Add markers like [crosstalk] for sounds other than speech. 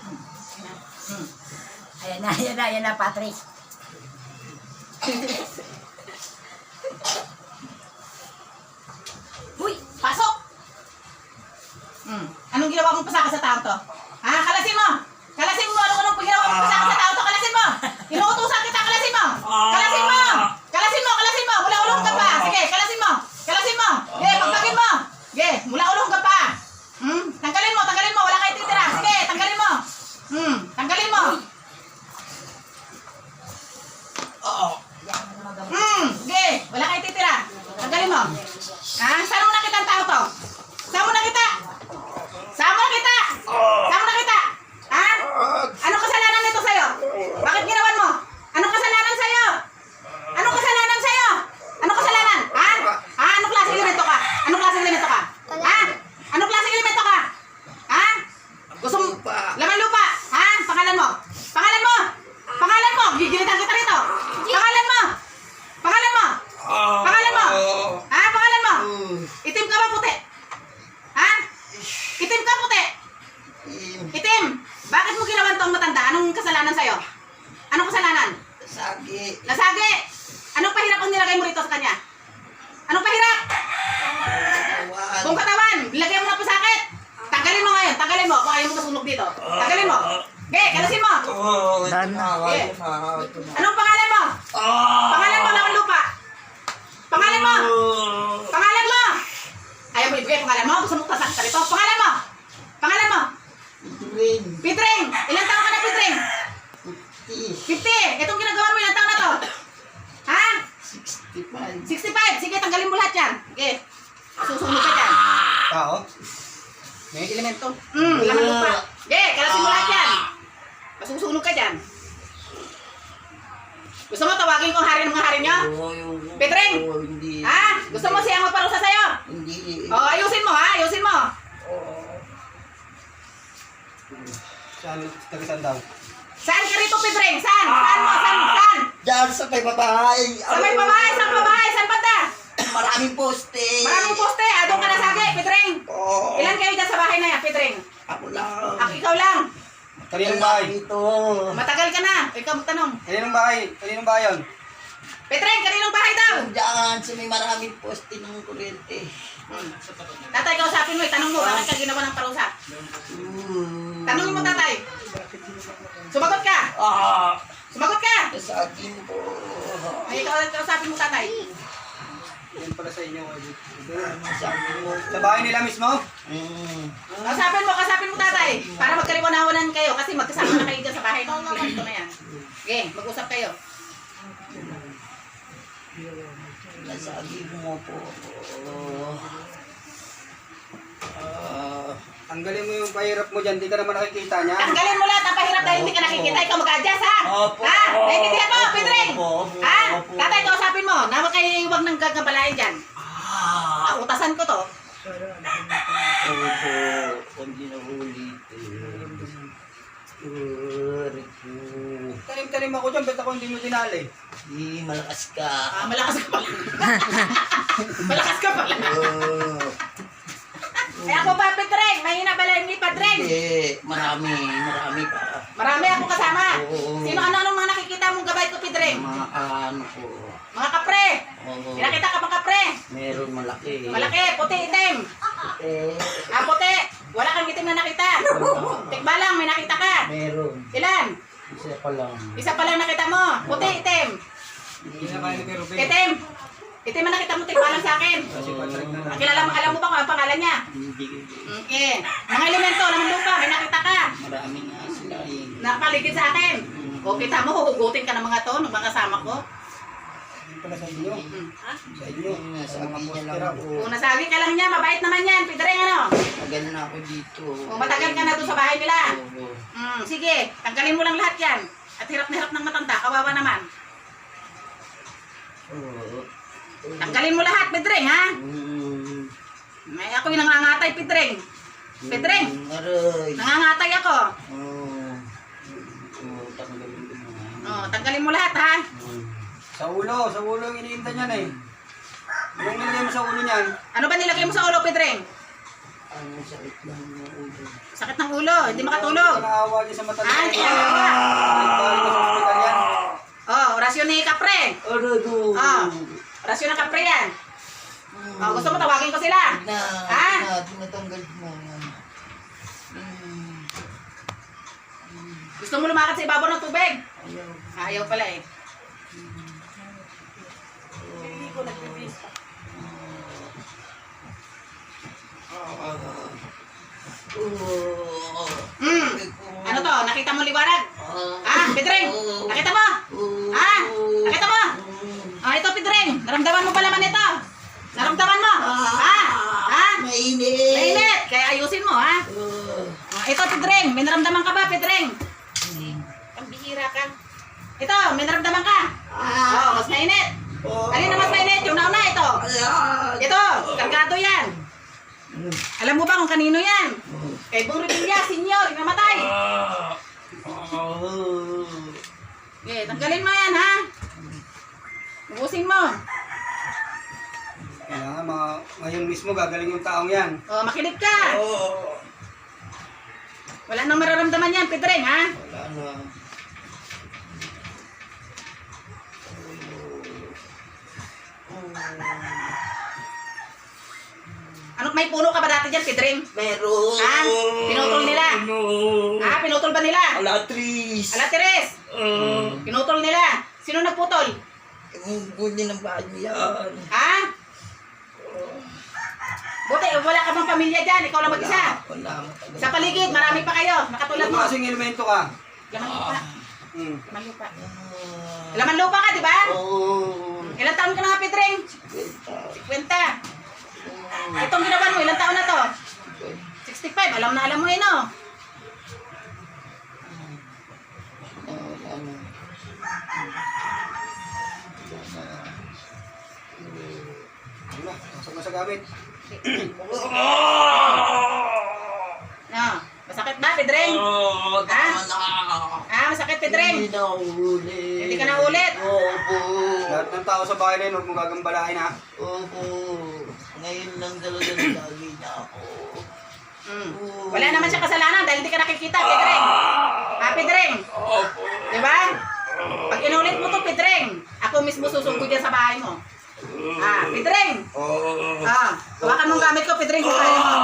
Hmm. Ayan na, [laughs] ayan na, ayan na, Patrick. Uy, pasok! Hmm. Anong ginawa mong pasaka sa tao to? Ha? Kalasin mo! Kalasin mo! Ano ko nung ginawa mong pasaka sa tao to? Kalasin mo! Inuutusan kita, kalasin mo! Kalasin mo! Kalasin mo! Kalasin mo! Mula ulong ka pa! Sige, kalasin mo! Kalasin mo! Sige, pagpagin mo! Sige, mula ulong ka pa! Hmm? Tanggalin mo! Tanggalin mo! Wala kayo titira! Sige, tanggalin mo! Hmm? Tanggalin mo! Hmm, sige. Wala kayo titira. Tanggalin mo. Ha? Saan mo nakita ang tao to? Saan mo nakita? Saan mo nakita? Saan mo nakita? Ha? Anong kasalanan nito sa'yo? Bakit ginawan mo? Anong kasalanan sa'yo? Anong kasalanan sa'yo? Anong kasalanan? Ha? Ha? Anong klaseng elemento ka? Anong klaseng elemento ka? Ha? Anong klaseng elemento ka? Ha? Gusto mo? Laman lupa. Ha? Pangalan mo? Pangalan mo? Pangalan mo? Gigilitan kita rito. Pangalan mo? Pangalan mo? Pangalan mo? Ha? Pangalan mo? Itim ka ba puti? Ha? Itim ka puti? Itim. Bakit mo ginawan to ang matanda? Anong kasalanan sa'yo? Anong kasalanan? Sagi. Lasagi. Anong pahirap ang nilagay mo rito sa kanya? Anong pahirap? Kung katawan, lagyan mo na po sakit. Tanggalin mo ngayon, tanggalin mo. Kung ayaw mo masunog dito. Tanggalin mo. Okay, kalasin mo. Oh, na. Anong pangalan mo? Pangalan mo, laman lupa. Pangalan mo. Pangalan mo. Ayaw mo ibigay pangalan mo? Gusto mo tasak ka rito? Pangalan mo. Pangalan mo. Green. Pitring. Ilan taon ka na, Pitring? Tea. 50. Itong ginagawa mo, ilan taon na to? Ha? 65. 65. Sige, tanggalin mo lahat yan. Sige. Susunod ka dyan. Tao? May elemento. Hmm, laman lupa. Sige, kalasin mo lahat yan. Masusunog ka dyan. Gusto mo tawagin ko hari ng mga hari nyo? Oh, Petring! oh. Ha? Gusto mo siyang magparusa sa'yo? Hindi. O, ayusin mo ha, ayusin mo. Saan? Taga saan daw? Saan ka rito, Pedring? Saan? Saan mo? Saan? Saan? Diyan sa may babae. Sa may babae, saan babae? Saan banda? Maraming poste. Maraming poste, ah, doon ka na sagi, Pedring. Oo. Ilan kayo dyan sa bahay na yan, Pedring? Ako lang. Ako, ikaw lang. Kaninong bahay? Ito. Matagal ka na. Ikaw magtanong. Kaninong bahay? Kaninong bahay yun? Pedring, kaninong bahay daw? Diyan sa may maraming poste ng kuryente. Tatay, kausapin mo, itanong mo, bakit ka ginawa ng parusa? Hmm. Tanongin mo, tatay. Sumagot ka. Ah. Sumagot ka. Sa akin po. Ay, kausapin mo, tatay. Yan pala sa inyo. Sa akin mo. Sa bahay nila mismo? Hmm. Kausapin mo, kausapin mo, tatay. Nasabi mo po. Ah. Tanggalin mo yung pahirap mo dyan. Di ka naman nakikita niya. Tanggalin mo lahat ang pahirap dahil hindi ka nakikita, ikaw mag-adjust, ha? Opo. Ha? Naiintindihan mo, Opo, Pedring? opo, opo, Ha? Tatay, kausapin mo, na huwag kayo huwag nang gagabalain dyan. Ah. Ah, utasan ko to. Opo. Kung di na ulit. Sorry po. Tanim-tanim ako dyan. Ba't ako hindi mo dinali? Di malakas ka. Ah, malakas ka pala. [laughs] malakas ka pala. Oh. Eh ako pa, Pedring. Mahina pala hindi, Pedring. Hindi. Marami. Marami pa. Marami akong kasama. Oo. Sino ano anong mga nakikita mong gabay ko, Pedring? Mga ano po. Mga kapre. Oo. Pinakita ka mga kapre. Meron malaki. Malaki, puti, itim. Eh, Ah, puti. Wala kang itim na nakita. Tikba lang, may nakita ka. meron. Ilan? Isa pa lang. Isa pa lang nakita mo. Puti, itim. Hindi na kaya ni Pero Ben. Itim. Itim ang nakita mo, tikba lang sa akin. Kasi na lang. Kilala mo, alam mo ba kung ang pangalan niya? Hindi. Okay. Mga elemento, naman lupa, may nakita ka. Marami nga sila eh. Nakapaligid sa akin. O kita mo, huhugutin ka ng mga to, ng mga kasama ko. Pala sa inyo. Ha? Sa inyo. Sa mga niya poste lang raw. po. Kung nasagi ka lang niya, mabait naman yan. Pidring ano? Tagal na ako dito. Kung matagal ka na doon sa bahay nila. Oo. Hmm, sige, tanggalin mo lang lahat yan. At hirap na hirap ng matanda, kawawa naman. Tanggalin mo lahat, Pidring, ha? Mm. May ako yung nangangatay, Pidring. Pidring, Aray. nangangatay ako. Na. Oh, tanggalin mo lahat, ha? Mm. Sa ulo. Sa ulo yung iniinta niyan eh. Yung nilagay mo sa ulo niyan. Ano ba nilagay mo sa ulo, Pidring? Ang sakit ng ulo. Sakit ng ulo, hindi makatulog. Naawa niya sa mata Ah, hindi naawa. Ka sa ospital yan. Oh, orasyon ni Kapre. To? Ah. Orasyon ng Kapre yan. Oh, gusto mo tawagin ko sila? Na, Ah? na, tinatanggal mo yan. Hmm, Gusto mo lumakad sa ibabaw ng tubig? Ayaw. Ayaw pala eh. Oh. Hmm. Ano to? Nakita mo liwanag? Ah, Pedreng! Nakita mo? Ah, nakita mo? Ah, ito Pedreng. Naramdaman mo pa laman ito. Naramdaman mo? Ah, ah, Mainit. mainit. Kaya ayusin mo, ha? Oh. Ah, ito Pedreng. May naramdaman ka ba, Pedreng? Ang bihira ka. Ito, may naramdaman ka. Oh, mas mainit. Alin na mas mainit? Yung nauna, ito. Ito, kargado yan. Alam mo ba kung kanino yan? Kay Bong senior, yung namatay. Oh. Okay, tanggalin mo yan, ha? Ubusin mo. Kailangan mga, ngayon mismo gagaling yung taong yan. O, makinig ka. Oh. Wala nang mararamdaman yan, Pedreng, ha? Wala na. Ano, may puno ka ba dati dyan, Pedreng? Meron. Ha? Pinutol nila? No. Ha? Pinutol ba nila? Alatris. Ala, Teres! Uh, Pinutol nila. Sino nagputol? yung bunyi ng bahay niya yan. Ha? Buti, wala ka bang pamilya dyan? Ikaw lang mag-isa. Wala. Sa paligid, marami pa kayo. Nakatulad Ano mo. klaseng elemento ka? Laman lupa. Hmm. Laman lupa. Ah. Laman lupa ka, di ba? Oh. Ilang taon ka na nga, Pedreng? Kwenta. 50. Itong ginawan mo, ilang taon na to? 65. Alam na alam mo yun, oh. Pasok na sa gamit. No. Masakit ba, Pedreng? Oh, Ha? na. Ah, masakit, Pedreng. Hindi na ulit. Hindi ka na ulit? Opo. Lahat ng tao sa bahay na yun, huwag mong gagambalain ha. Opo. Ngayon lang talaga nilagi niya ako. Mm. Wala naman siya kasalanan dahil hindi ka nakikita, Pedreng. Ha, Pedreng? Opo. Di ba? Pag inulit mo to, Pedreng, ako mismo susugod yan sa bahay mo. Ah, Pedreng! Oh. Ah, hawakan mong gamit ko, kung kaya mo.